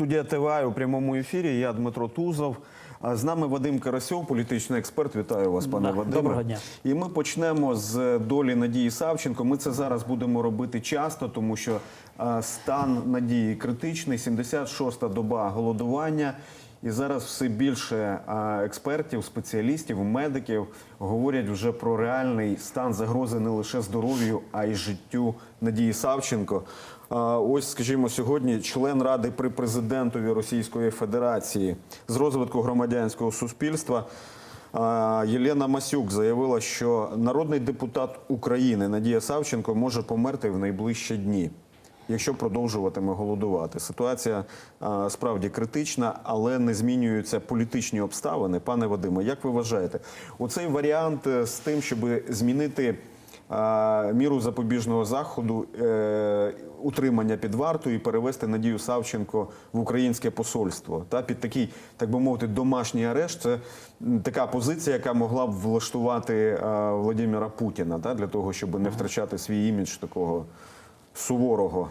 Студія ТВА у прямому ефірі. Я Дмитро Тузов. З нами Вадим Карасьов, політичний експерт. Вітаю вас, пане Да, Вадиме. доброго дня. І ми почнемо з долі Надії Савченко. Ми це зараз будемо робити часто, тому що стан Надії критичний. 76-та доба голодування. І зараз все більше експертів, спеціалістів, медиків говорять вже про реальний стан загрози не лише здоров'ю, а й життю Надії Савченко. Ось, скажімо, сьогодні член ради при президентові Російської Федерації з розвитку громадянського суспільства Єлена Масюк заявила, що народний депутат України Надія Савченко може померти в найближчі дні. Якщо продовжуватиме голодувати, ситуація справді критична, але не змінюються політичні обставини. Пане Вадиме, як ви вважаєте, оцей варіант е, з тим, щоб змінити міру запобіжного заходу, е, утримання під вартою і перевести Надію Савченко в українське посольство та під такий, так би мовити, домашній арешт. Це така позиція, яка могла б влаштувати Володимира Владимира Путіна, та для того, щоб не втрачати свій імідж такого суворого.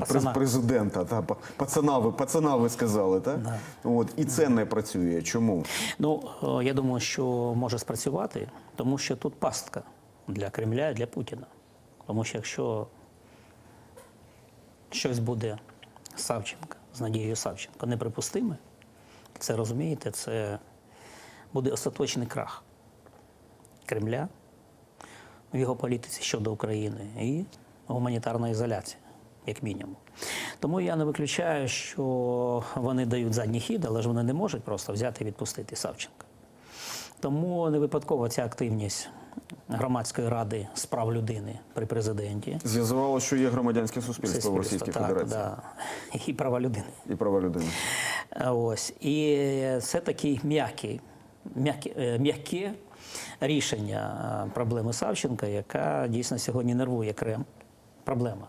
Пацана. Президента, та пацана, ви пацана, ви сказали, так? От і це не працює. Чому? Ну, е, я думаю, що може спрацювати, тому що тут пастка для Кремля і для Путіна. Тому що якщо щось буде Савченка, з Надією Савченко неприпустиме, це розумієте, це буде остаточний крах Кремля в його політиці щодо України і гуманітарна ізоляція, як мінімум. Тому я не виключаю, що вони дають задній хід, але ж вони не можуть просто взяти і відпустити Савченка. Тому не випадково ця активність громадської ради з прав людини при президенті. З'ясувало, що є громадянське суспільство в Російській так, Федерації да, і права людини. і права людини. Ось. І це такий м'який, м'яке, е, м'яке рішення е, проблеми Савченка, яка дійсно сьогодні нервує Крем. Проблема.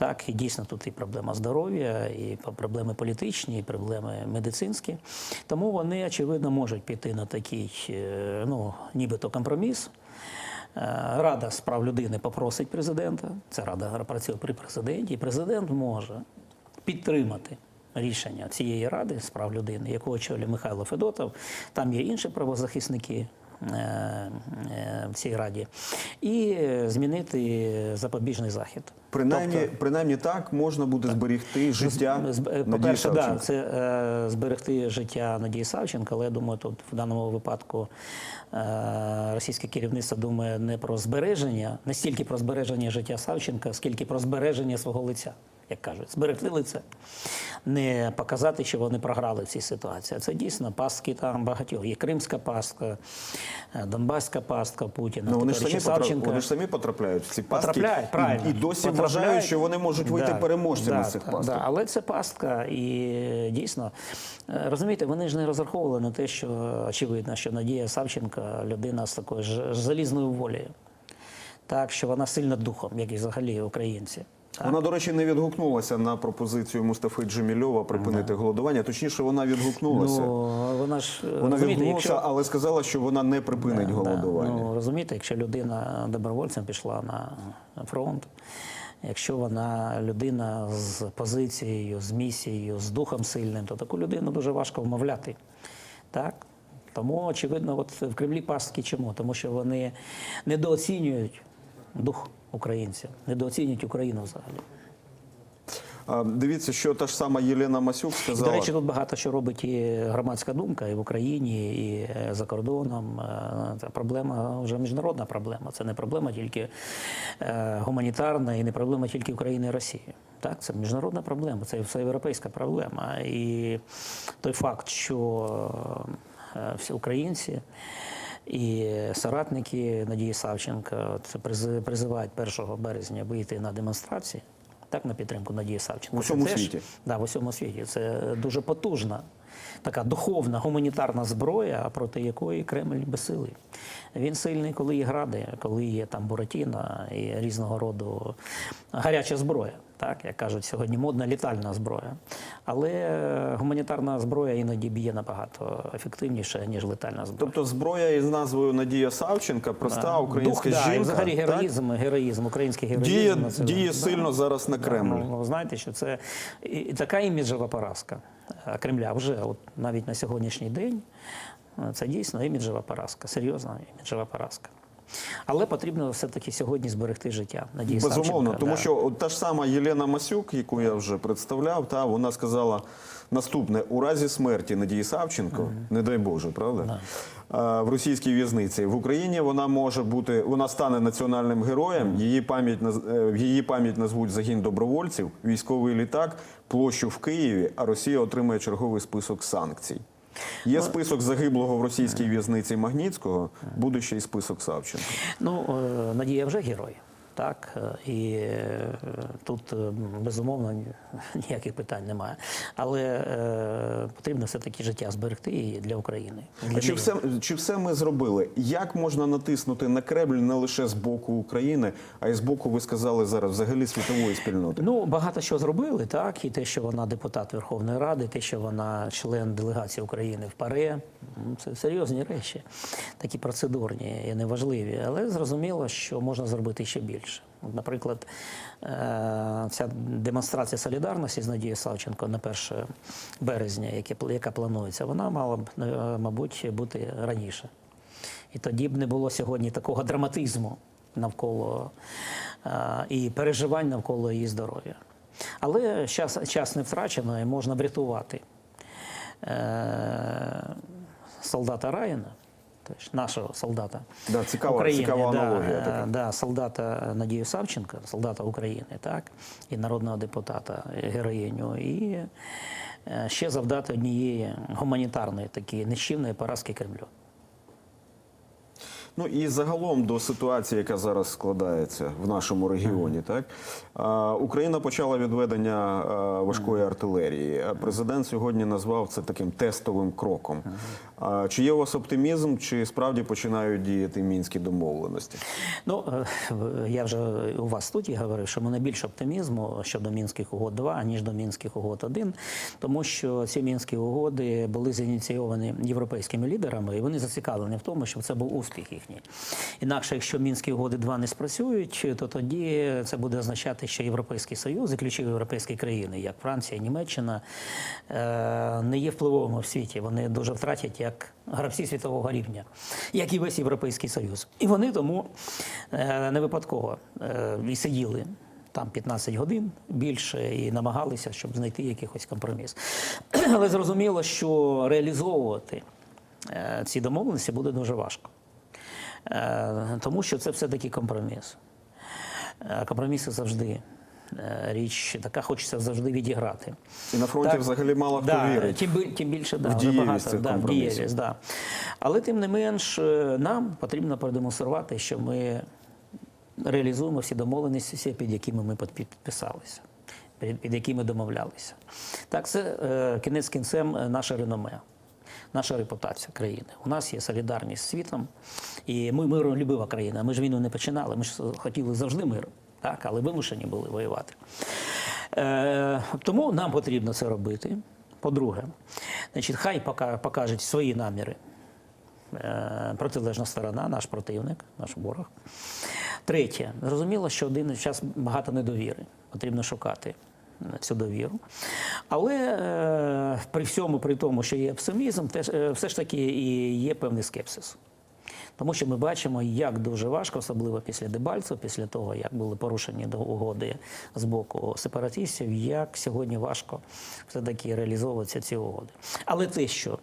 Так, і дійсно тут і проблема здоров'я, і проблеми політичні, і проблеми медицинські. Тому вони, очевидно, можуть піти на такий, е, ну, нібито компроміс. Е, Рада з прав людини попросить президента. Це рада працює при президенті, і президент може підтримати рішення цієї ради з прав людини, яку очолює Михайло Федотов. Там є інші правозахисники. Е, е, В цій раді. І змінити запобіжний захід. Принаймні, Тобто- принаймні так можна буде зберегти життя е, По-перше, да, це е, зберегти життя Надії Савченко, але я думаю, тут в даному випадку е, російське керівництво думає не про збереження, не стільки про збереження життя Савченка, скільки про збереження свого лиця, як кажуть, зберегти лице, не показати, що вони програли в цій ситуації. А Це дійсно пастки там багатьох. Є Кримська пастка, е, Донбаська пастка Путіна. Ну, вони, ж самі Савченка. вони ж самі потрапляють в ці пастки Потрапляють, правильно. і, досі Потрапляють. вважають, що вони можуть вийти Да, переможцями да, з цих пасток. Да, але це пастка, і дійсно, е, розумієте, вони ж не розраховували на те, що очевидно, що Надія Савченка людина з такою ж залізною волею. Так, що вона сильна духом, як і взагалі українці. Так? Вона, до речі, не відгукнулася на пропозицію Мустафи Джемільова припинити голодування. Точніше, вона відгукнулася. Ну, вона ж вона відгукнулася, якщо, але сказала, що вона не припинить Да, голодування. Ну, розумієте, якщо людина добровольцем пішла на фронт, якщо вона людина з позицією, з місією, з духом сильним, то таку людину дуже важко вмовляти. Так? Тому, очевидно, от в Кремлі пастки чому? Тому що вони недооцінюють дух українців, недооцінюють Україну взагалі. Дивіться, що та ж сама Єлена Масюк сказала. до речі, тут багато що робить і громадська думка і в Україні, і е, за кордоном. Е, Це проблема вже міжнародна проблема. Це не проблема тільки е, гуманітарна і не проблема тільки України і Росії. Так, це міжнародна проблема, це все європейська проблема. І той факт, що всі українці. І соратники Надії Савченко от призи- призивають 1 березня вийти на демонстрації, так, на підтримку Надії Савченко. В усьому Це світі? Да, в усьому світі. Це дуже потужна така духовна гуманітарна зброя, проти якої Кремль безсилий. Він сильний, коли є гради, коли є там Буратіна і різного роду гаряча зброя, так як кажуть сьогодні, модна літальна зброя. Але гуманітарна зброя іноді б'є набагато ефективніше, ніж летальна зброя. Тобто зброя із назвою Надія Савченка, проста українська Дух, да, жінка. взагалі так? героїзм, героїзм, український героїзм. Діє, це- діє да. сильно зараз на Кремль. Ну, ну, знаєте, що це і, і така іміджева поразка е, Кремля вже от навіть на сьогоднішній день. е, Це дійсно іміджева поразка, серйозна іміджева поразка. Але потрібно все-таки сьогодні зберегти життя. Надії Безумовно, тому да. що та ж сама Єлена Масюк, яку я вже представляв, та вона сказала наступне: у разі смерті Надії Савченко, не дай Боже, правда? а, В російській в'язниці в Україні вона може бути, вона стане національним героєм. Її пам'ять е, в її пам'ять назвуть загін добровольців, військовий літак, площу в Києві. А Росія отримає черговий список санкцій. Є список загиблого в російській в'язниці Магнітського, буде ще й список Савченко. Ну, е, Надія вже герой. Так, е, і е, тут е, безумовно ніяких питань немає. Але потрібно все-таки життя зберегти і для України. Для А чи все, чи все ми зробили? Як можна натиснути на Кремль не лише з боку України, а й з боку, ви сказали зараз, взагалі світової спільноти? Ну, багато що зробили, так. І те, що вона депутат Верховної Ради, те, що вона член делегації України в ПАРЕ, це серйозні речі, такі процедурні і неважливі. Але зрозуміло, що можна зробити ще більше. От, Наприклад, е, ця демонстрація солідарності з Надією Савченко на 1 березня, яка планується, вона мала б, е, мабуть, бути раніше. І тоді б не було сьогодні такого драматизму навколо е, і переживань навколо її здоров'я. Але час, час не втрачено і можна врятувати солдата Тобто нашого солдата Да, цікава, України, цікава да, аналогія е, така. да, солдата Надію Савченка, солдата України, так, і народного депутата, е, героїню, і е, ще завдати однієї гуманітарної такої нищівної поразки Кремлю. Ну і загалом до ситуації, яка зараз складається в нашому регіоні, так Україна почала відведення важкої артилерії. Президент сьогодні назвав це таким тестовим кроком. Чи є у вас оптимізм, чи справді починають діяти мінські домовленості? Ну, е, я вже у вас в студії говорив, що мене більше оптимізму щодо мінських угод 2, ніж до мінських угод 1, тому що ці мінські угоди були зініційовані європейськими лідерами, і вони зацікавлені в тому, щоб це був успіх їхній. Інакше, якщо мінські угоди 2 не спрацюють, то тоді це буде означати, що Європейський Союз, і ключові європейські країни, як Франція, Німеччина, е, не є впливовими в світі. Вони дуже втратять як гравці світового рівня, як і весь Європейський Союз. І вони тому е, не випадково е, і сиділи. Там 15 годин більше і намагалися, щоб знайти якийсь компроміс. Але зрозуміло, що реалізовувати е, ці домовленості буде дуже важко. Тому що це все-таки компроміс. Компроміси завжди річ така, хочеться завжди відіграти. І на фронті взагалі мало хто да, вірить. Тим, тим більше да, в дієвість цих да, в дієвість, да. Але тим не менш, е, нам потрібно продемонструвати, що ми реалізуємо всі домовленості, всі, під якими ми підписалися, під, якими домовлялися. Так, це е, кінець кінцем е, наше реноме. Наша репутація країни. У нас є солідарність з світом, і ми миролюбива країна. Ми ж війну не починали. Ми ж хотіли завжди миру, так, але вимушені були воювати. Е, тому нам потрібно це робити. По-друге, значить, хай покажуть свої наміри е, протилежна сторона, наш противник, наш ворог. Третє, зрозуміло, що один час багато недовіри. Потрібно шукати е, цю довіру. Але е, при всьому, при тому, що є оптимізм, все ж таки і є певний скепсис. Тому що ми бачимо, як дуже важко, особливо після Дебальців, після того, як були порушені угоди з боку сепаратистів, як сьогодні важко все-таки реалізовуються ці угоди. Але те, що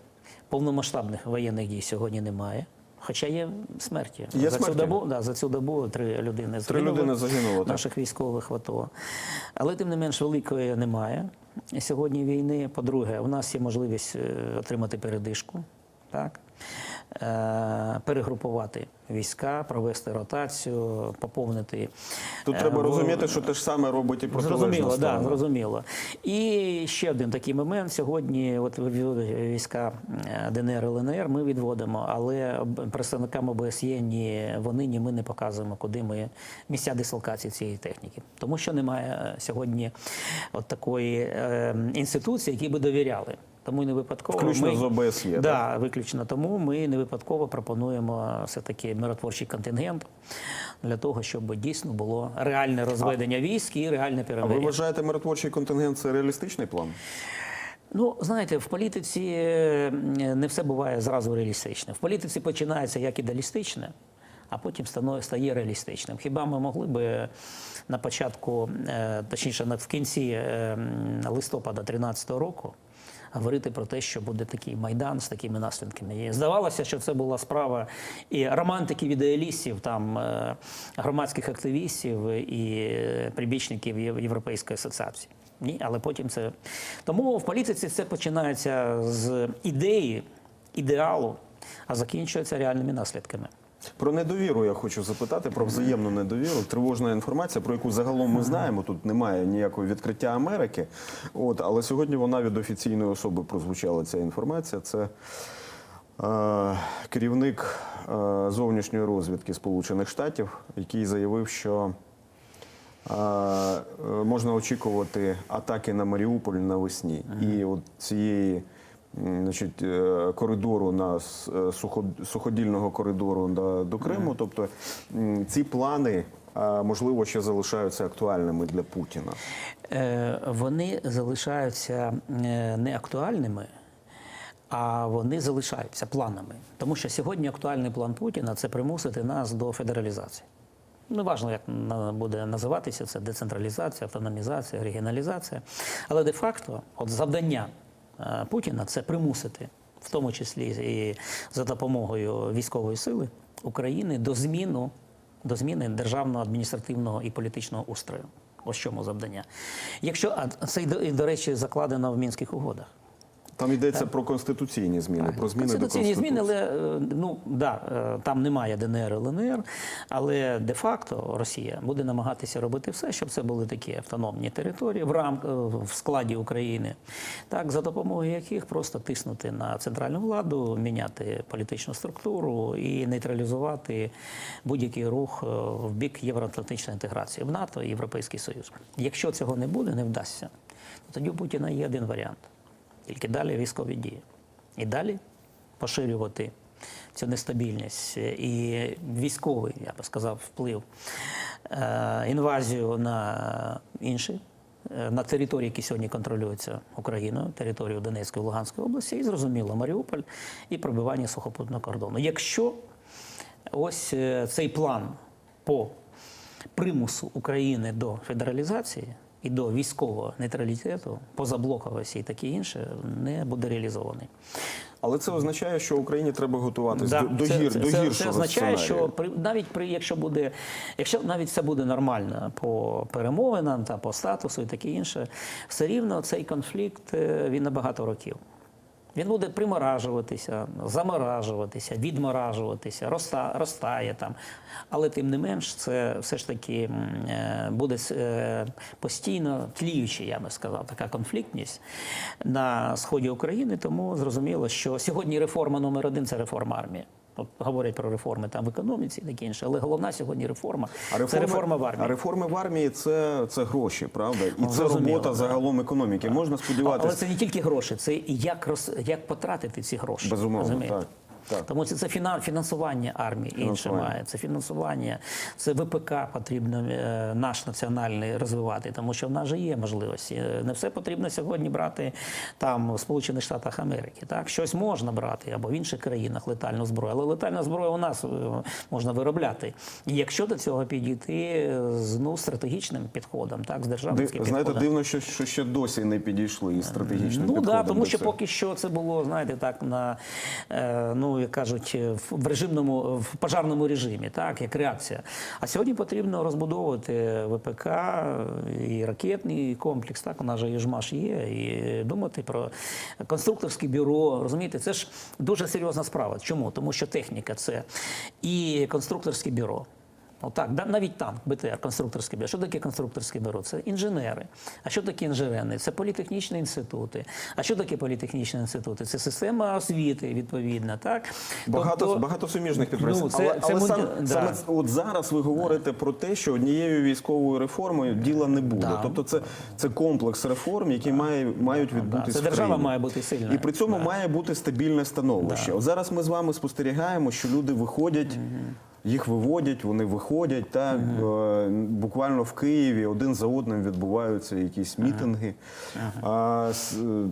повномасштабних воєнних дій сьогодні немає. Хоча є смерті. Є за, смерті? Цю добу, да, за цю добу три людини Три людини загинуло, так. наших військових в АТО. Але тим не менш великої немає сьогодні війни. По-друге, у нас є можливість е, отримати передишку. Так? Е, перегрупувати війська, провести ротацію, поповнити. Тут е, треба розуміти, що те ж саме робить і протилежна Зрозуміло, да, зрозуміло. І ще один такий момент. Сьогодні, от війська е, ДНР ЛНР, ми відводимо, але представникам ОБСЄ ні вони, ні ми не показуємо, куди ми місця дислокації цієї техніки. Тому що немає сьогодні от такої інституції, які би довіряли. Тому не випадково Включно ми, з ОБСЄ, Да, виключно тому ми не випадково пропонуємо все таки миротворчий контингент для того, щоб дійсно було реальне розведення військ і реальне А ви вважаєте миротворчий контингент це реалістичний план? Ну, знаєте, в політиці е, не все буває зразу реалістичне. В політиці починається як ідеалістичне, а потім стає реалістичним. Хіба ми могли би на початку, е, точніше, в кінці е, листопада 2013 року говорити про те, що буде такий майдан з такими наслідками? І здавалося, що це була справа і романтиків, ідеалістів, там е, громадських активістів і прибічників Європейської асоціації. Ні, але потім це. Тому в політиці це починається з ідеї, ідеалу, а закінчується реальними наслідками. Про недовіру я хочу запитати, про взаємну недовіру. Тривожна інформація, про яку загалом ми знаємо. Тут немає ніякого відкриття Америки. От, але сьогодні вона від офіційної особи прозвучала ця інформація. Це е, керівник е, зовнішньої розвідки Сполучених Штатів, який заявив, що е, е, можна очікувати атаки на Маріуполь навесні. І от цієї значить, е, коридору на е, суходільного коридору до, до Криму. Тобто ці плани. е, Можливо, ще залишаються актуальними для Путіна. Вони залишаються не актуальними, а вони залишаються планами. Тому що сьогодні актуальний план Путіна це примусити нас до федералізації. Неважно, як на- буде називатися це децентралізація, автономізація, регіоналізація. Але де-факто, от завдання Путіна це примусити, в тому числі і за допомогою військової сили України, до зміну до зміни державного адміністративного і політичного устрою. Ось чому завдання. Якщо а це до речі закладено в мінських угодах. Там йдеться про конституційні зміни, про зміни до Конституційні конституції. зміни, але е, ну да, е, там немає ДНР, ЛНР, але де-факто Росія буде намагатися робити все, щоб це були такі автономні території в рам е, в складі України, так за допомогою яких просто тиснути на центральну владу, міняти політичну структуру і нейтралізувати будь-який рух в бік євроатлантичної інтеграції в НАТО і Європейський Союз. Якщо цього не буде, не вдасться, то тоді у Путіна є один варіант. Тільки далі військові дії. І далі поширювати цю нестабільність і військовий, я би сказав, вплив, е, інвазію на інші, е, на території, які сьогодні контролюються Україною, територію Донецької Луганської області, і зрозуміло, Маріуполь і пробивання сухопутного кордону. Якщо ось е, цей план по примусу України до федералізації і до військового нейтралітету, позаблоковості і таке інше, не буде реалізований. Але це означає, що Україні треба готуватись Да, до, це, гір, це, до гіршого це означає, сценарію. що при навіть при якщо буде, якщо навіть все буде нормально по перемовинам та по статусу і таке інше, все рівно цей конфлікт е, він на багато років. Він буде приморажуватися, заморажуватися, відморажуватися, роста, розтає там. Але тим не менш, це все ж таки е, буде е, постійно тліюча, я би сказав, така конфліктність на сході України. Тому зрозуміло, що сьогодні реформа номер один це реформа армії. Говорять про реформи там в економіці і таке інше, але головна сьогодні реформа це реформа в армії. А реформи в армії це, це гроші, правда? І це Зрозуміло, робота так. загалом економіки. Можна сподіватися, Але це не тільки гроші, це і як роз, як потратити ці гроші. Безумовно, розумієте? так, так. Тому це, це фінан- фінансування армії інше має. Це фінансування, це ВПК потрібно е, наш національний розвивати, тому що в нас же є можливості. Е, Не все потрібно сьогодні брати там в Сполучених Штатах Америки. Так щось можна брати або в інших країнах летальну зброю, але летальна зброя у нас е, можна виробляти. І якщо до цього підійти з ну стратегічним підходом, так з Ди- державницьким Знаєте, дивно, що, що ще досі не підійшли із стратегічним Ну підходом. да, тому що поки що це було, знаєте, так на ну як кажуть, в- в режимному в пожарному режимі, так як реакція. А сьогодні потрібно розбудовувати ВПК і ракетний комплекс. Так у нас же Южмаш є, і думати про конструкторське бюро. Розумієте, це ж дуже серйозна справа. Чому? Тому що техніка це і конструкторське бюро. Отак, да, навіть там БТР, конструкторське бюро. Що таке конструкторське бюро? Це інженери. А що таке інженерні? Це політехнічні інститути. А що таке політехнічні інститути? Це система освіти, відповідна. Так? Багато, Тобто- багато суміжних підприємств. Ну, це- але це але муні- саме, да. саме от зараз ви говорите про те, що однією військовою реформою діла не буде. Да. Тобто це, це комплекс реформ, які має, мають Да, відбутися. це держава країні. має бути сильна. І при цьому Да. має бути стабільне становище. От зараз ми з вами спостерігаємо, що люди виходять. Їх виводять, вони виходять. Так е, буквально в Києві один за одним відбуваються якісь мітинги. С- е,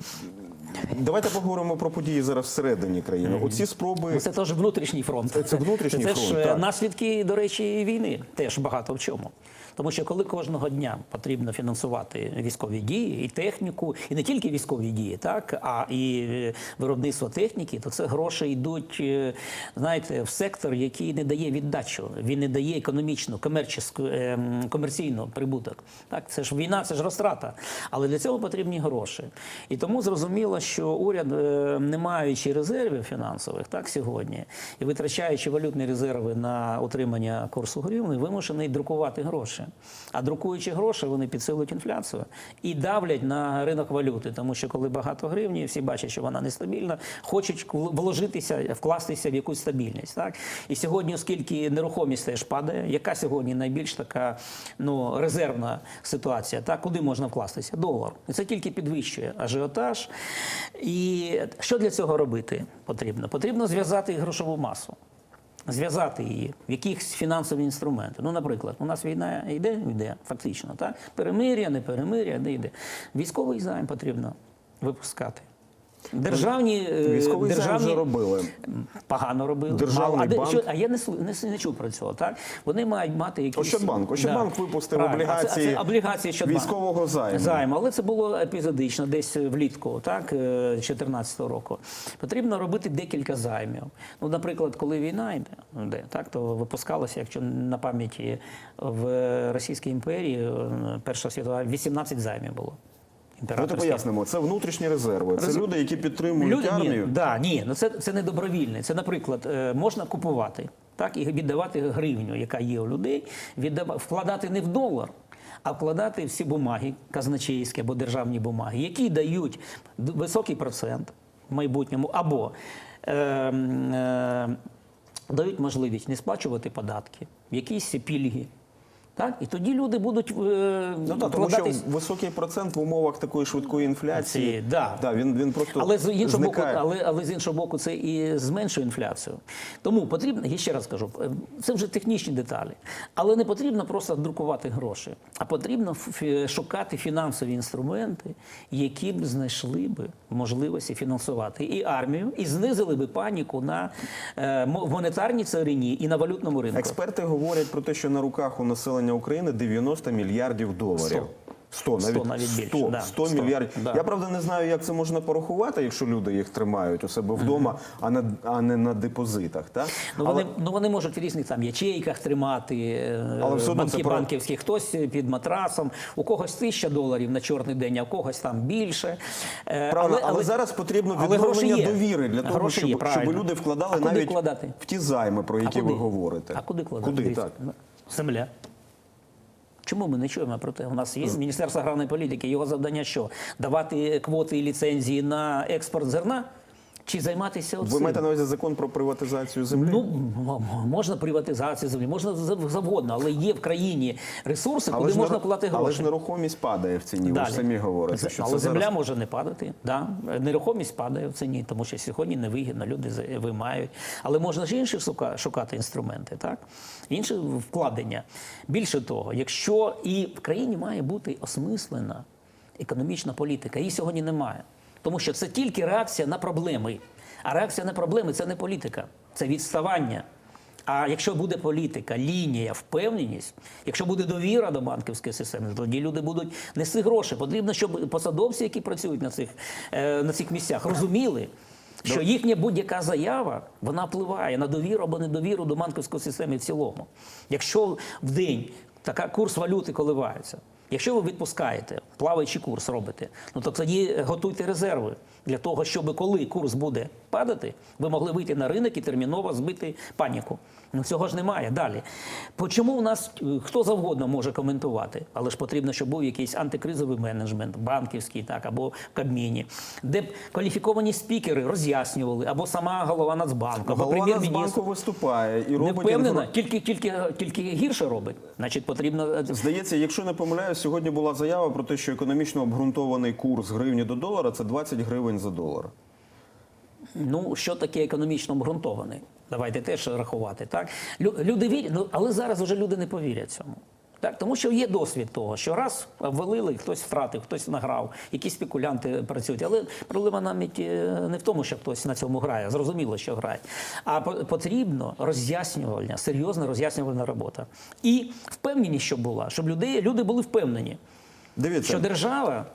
давайте поговоримо про події зараз всередині країни. Оці спроби Ну, Це теж внутрішній фронт. Це- внутрішній це фронт, ж е, так. наслідки, до речі, війни теж багато в чому. Тому що коли кожного дня потрібно фінансувати військові дії і техніку, і не тільки військові дії, так а і е, виробництво техніки, то це гроші йдуть, е, знаєте, в сектор, який не дає віддачу, він не дає економічну, комерческу, е, комерційну прибуток. Так, це ж війна, це ж розтрата. Але для цього потрібні гроші. І тому зрозуміло, що уряд, е, не маючи резервів фінансових, так сьогодні, і витрачаючи валютні резерви на утримання курсу гривни, вимушений друкувати гроші. А друкуючи гроші, вони підсилують інфляцію і давлять на ринок валюти, тому що коли багато гривні, всі бачать, що вона нестабільна, хочуть вложитися, вкластися в якусь стабільність. Так? І сьогодні, оскільки нерухомість теж падає, яка сьогодні найбільш така ну, резервна ситуація, так? куди можна вкластися? Долар. І це тільки підвищує ажіотаж. І що для цього робити потрібно? Потрібно зв'язати грошову масу. Зв'язати її в якихось фінансові інструменти. Ну, наприклад, у нас війна йде, йде фактично, так? Перемир'я, не перемир'я, не йде. Військовий займ потрібно випускати. Державні, е, військовий державні вже робили. погано робили. Державний Мало. а, де- що- а я не, не, не чув про цього. Так? Вони мають мати якісь... Ощадбанк. Ощадбанк випустив Правильно. А це- облігації а це облігації військового займу. Займу, але це було епізодично, десь влітку, так, 2014 року. Потрібно робити декілька займів. Ну, наприклад, коли війна йде, йде, так, то випускалося, якщо на пам'яті в Російській імперії, е, Перша світова, 18 займів було. Давайте Імператорських. пояснимо. Це внутрішні резерви. Це Роз- люди, які підтримують Люди, армію. Ні, да, ні, ну це, це не добровільне. Це, наприклад, е, можна купувати так, і віддавати гривню, яка є у людей, віддава, вкладати не в долар, а вкладати всі бумаги, казначейські або державні бумаги, які дають високий процент в майбутньому, або е, е, дають можливість не сплачувати податки, якісь пільги. Так? І тоді люди будуть е, Ну так, тому що високий процент в умовах такої швидкої інфляції. Ці, да. Да, він, він просто Але з іншого боку, але, але з іншого боку, це і зменшує інфляцію. Тому потрібно, я ще раз кажу, е, це вже технічні деталі. Але не потрібно просто друкувати гроші, а потрібно шукати фінансові інструменти, які б знайшли б можливості фінансувати і армію, і знизили би паніку на е, монетарній царині і на валютному ринку. Експерти говорять про те, що на руках у населення України 90 мільярдів доларів. Сто. 100, навіть, 100 навіть більше, 100, да, 100 100, мільярдів. да. Я правда не знаю, як це можна порахувати, якщо люди їх тримають у себе вдома, а, не, а не на депозитах. Так? Ну вони, ну вони можуть в різних там ячейках тримати, е, Але все банки про- банківські, хтось під матрасом, у когось тисяча доларів на чорний день, а у когось там більше. Е, Правильно, але, зараз потрібно відновлення довіри для того, щоб, є, щоб люди вкладали А навіть вкладати? в ті займи, про які ви говорите. А куди кладати? Куди так? ну, Земля. Чому ми не чуємо про те? У нас є Міністерство аграрної політики. Його завдання що? Давати квоти і ліцензії на експорт зерна? Чи займатися Ви маєте на увазі закон про приватизацію землі? Ну, можна приватизація землі, можна за- завгодно, але є в країні ресурси, куди ж можна неру- вкладати але ж нерухомість падає в ціні. Ви ж самі говорите, що але це земля зараз... може не падати. Да. Нерухомість падає в ціні, тому що сьогодні невигідно, люди вимають. Але можна ж інші шукати інструменти, так? інші вкладення. Більше того, якщо і в країні має бути осмислена економічна політика, її сьогодні немає. Тому що це тільки реакція на проблеми. А реакція на проблеми це не політика, це відставання. А якщо буде політика, лінія, впевненість, якщо буде довіра до банківської системи, тоді люди будуть нести гроші. Потрібно, щоб посадовці, які працюють на цих, е, на цих місцях, розуміли, Що їхня будь-яка заява вона впливає на довіру або недовіру до банківської системи в цілому. Якщо в день така курс валюти коливається, якщо ви відпускаєте, плаваючий курс робите, ну то тоді готуйте резерви для того, щоб коли курс буде падати, ви могли вийти на ринок і терміново збити паніку. Ну цього ж немає. Далі. Чому у нас е, хто завгодно може коментувати, але ж потрібно, щоб був якийсь антикризовий менеджмент, банківський, так або в Кабміні, де б кваліфіковані спікери роз'яснювали, або сама голова Нацбанку, або прем'єр-міністр. Виступає і Не робить впевнена, інфор- тільки, тільки, тільки гірше робить. Значить, потрібно е, Здається, якщо не помиляюсь, сьогодні була заява про те, що економічно обґрунтований курс гривні до долара це 20 гривень за долар. Ну, що таке економічно обґрунтований? Давайте теж рахувати. Так? Лю- Люди вірять, ну, але зараз вже люди не повірять цьому. Так, тому що є досвід того, що раз ввалили, хтось втратив, хтось награв, якісь спекулянти працюють. Але проблема навіть е, не в тому, що хтось на цьому грає, зрозуміло, що грає. А потрібно роз'яснювальня, серйозна роз'яснювальна робота. І впевненість, щоб була, щоб люди, люди були впевнені, Дивіться, що держава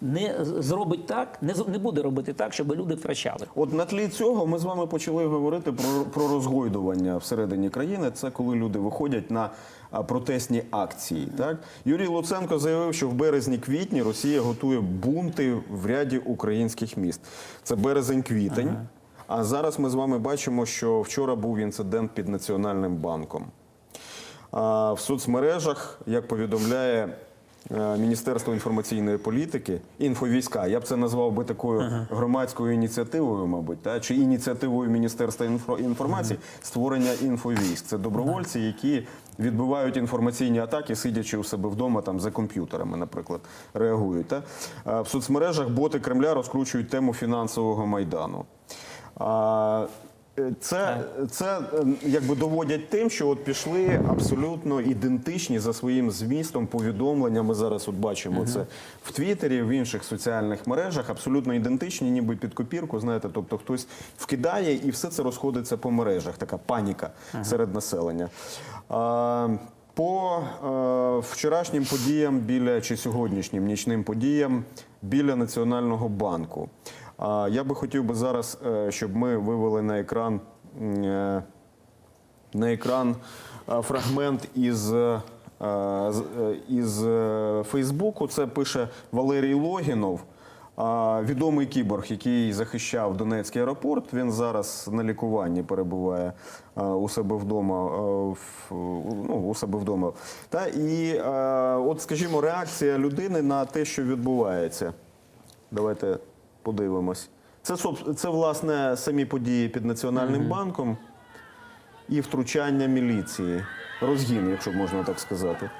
не зробить так, не, не буде робити так, щоб люди втрачали. От на тлі цього ми з вами почали говорити про, про розгойдування всередині країни. Це коли люди виходять на протестні акції. Так Юрій Луценко заявив, що в березні-квітні Росія готує бунти в ряді українських міст. Це березень-квітень. А зараз ми з вами бачимо, що вчора був інцидент під Національним банком. А, В соцмережах, як повідомляє Міністерство інформаційної політики, інфовійська, я б це назвав би такою громадською ініціативою, мабуть, та, чи ініціативою Міністерства інфо- інформації створення інфовійськ. Це добровольці, які відбивають інформаційні атаки, сидячи у себе вдома там за комп'ютерами, наприклад, реагують. Та. В соцмережах боти Кремля розкручують тему фінансового майдану. Це, це е, якби доводять тим, що от пішли абсолютно ідентичні за своїм змістом повідомлення. Ми зараз от бачимо це в Твіттері, в інших соціальних мережах, абсолютно ідентичні, ніби під копірку. Знаєте, тобто хтось вкидає і все це розходиться по мережах. Така паніка серед населення. А, по е, вчорашнім подіям біля чи сьогоднішнім нічним подіям біля Національного банку. Я би хотів би зараз, е, щоб ми вивели на екран е, на екран е, фрагмент із, із Фейсбуку. Це пише Валерій Логінов. Відомий кіборг, який захищав Донецький аеропорт, він зараз на лікуванні перебуває у себе вдома. ну, у себе вдома. Та і от, скажімо, реакція людини на те, що відбувається. Давайте подивимось. Це, це власне самі події під Національним банком і втручання міліції. Розгін, якщо можна так сказати.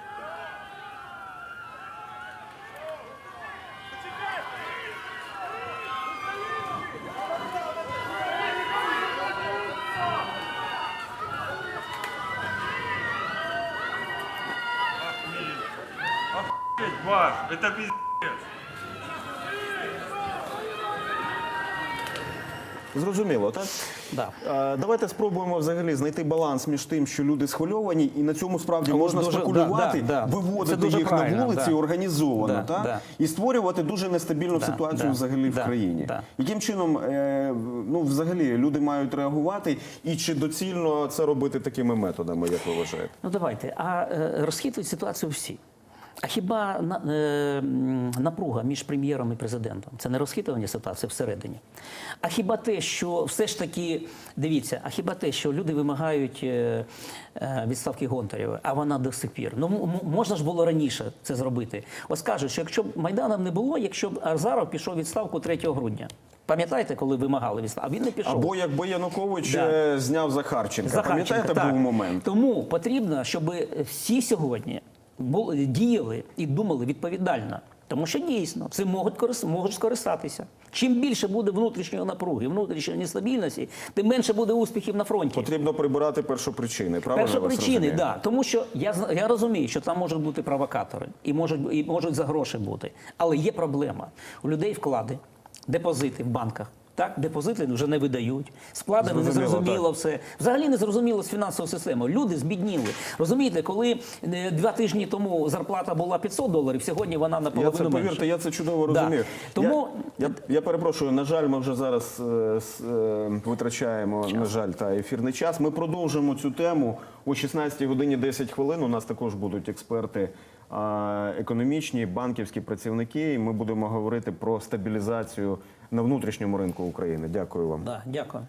Это пиздец. Зрозуміло, так? Да. Е, Давайте спробуємо взагалі знайти баланс між тим, що люди схвильовані, і на цьому справді Але можна дуже- спекулювати, да, да, да. виводити дуже їх на вулиці да. організовано, Да, так? да. і створювати дуже нестабільну Да, ситуацію да, взагалі в країні. да. Яким чином е, ну, взагалі люди мають реагувати, і чи доцільно це робити такими методами, як ви вважаєте? Ну давайте. А е, розхитують ситуацію всі. А хіба е, напруга між прем'єром і президентом це не розхитування ситуації всередині? А хіба те, що все ж таки дивіться, а хіба те, що люди вимагають е, е, відставки Гонтарєва, а вона до сих пір? Ну можна ж було раніше це зробити. Ось кажуть, що якщо б Майданом не було, якщо б Азаров пішов відставку 3 грудня. Пам'ятаєте, коли вимагали відставку? А він не пішов. Або якби Янукович Да. зняв Захарченка. Захарченка, Пам'ятаєте, був момент? Тому потрібно, щоб всі сьогодні діяли і думали відповідально. Тому що дійсно цим можуть, корис- можуть скористатися. Чим більше буде внутрішньої напруги, внутрішньої нестабільності, тим менше буде успіхів на фронті. Потрібно прибирати першопричини. Правильно Перша я причини, да. Тому що я, я розумію, що там можуть бути провокатори і можуть, і можуть за гроші бути. Але є проблема. У людей вклади, депозити в банках. Так, депозити вже не видають, з вкладами не Зрозуміло, все. Взагалі не зрозуміло з фінансовою системою. Люди збідніли. Розумієте, коли е, два тижні тому зарплата була 500 доларів, сьогодні вона Я це менше. повірте, я це чудово Да. Тому- я, я, я перепрошую. На жаль, ми вже зараз е, е, витрачаємо на жаль та ефірний час. Ми продовжимо цю тему о 16 годині 10 хвилин. У нас також будуть експерти. Економічні, банківські працівники, і ми будемо говорити про стабілізацію на внутрішньому ринку України. Дякую вам. Да, дякую.